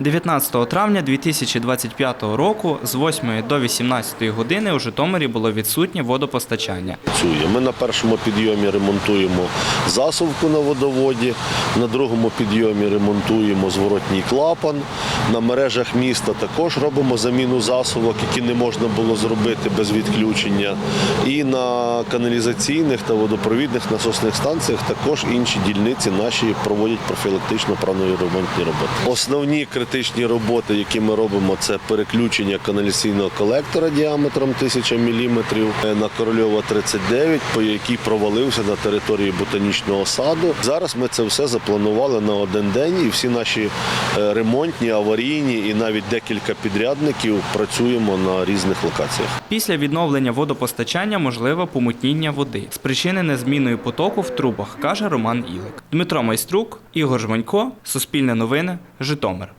19 травня 2025 року з 8 до 18 години у Житомирі було відсутнє водопостачання. Ми на першому підйомі ремонтуємо засувку на водоводі, на другому підйомі ремонтуємо зворотній клапан. На мережах міста також робимо заміну засувок, які не можна було зробити без відключення. І на каналізаційних та водопровідних насосних станціях також інші дільниці наші проводять профілактично правильні ремонтні роботи. Основні критичні роботи, які ми робимо, це переключення каналізаційного колектора діаметром 1000 мм на Корольова 39, по який провалився на території ботанічного саду. Зараз ми це все запланували на один день, і всі наші е, ремонтні, аварійні і навіть декілька підрядників працюємо на різних локаціях. Після відновлення водопостачання можливе помутніння води, спричинене зміною потоку в трубах, каже Роман Ілик. Дмитро Майструк, Ігор Жванько, Суспільне новини, Житомир.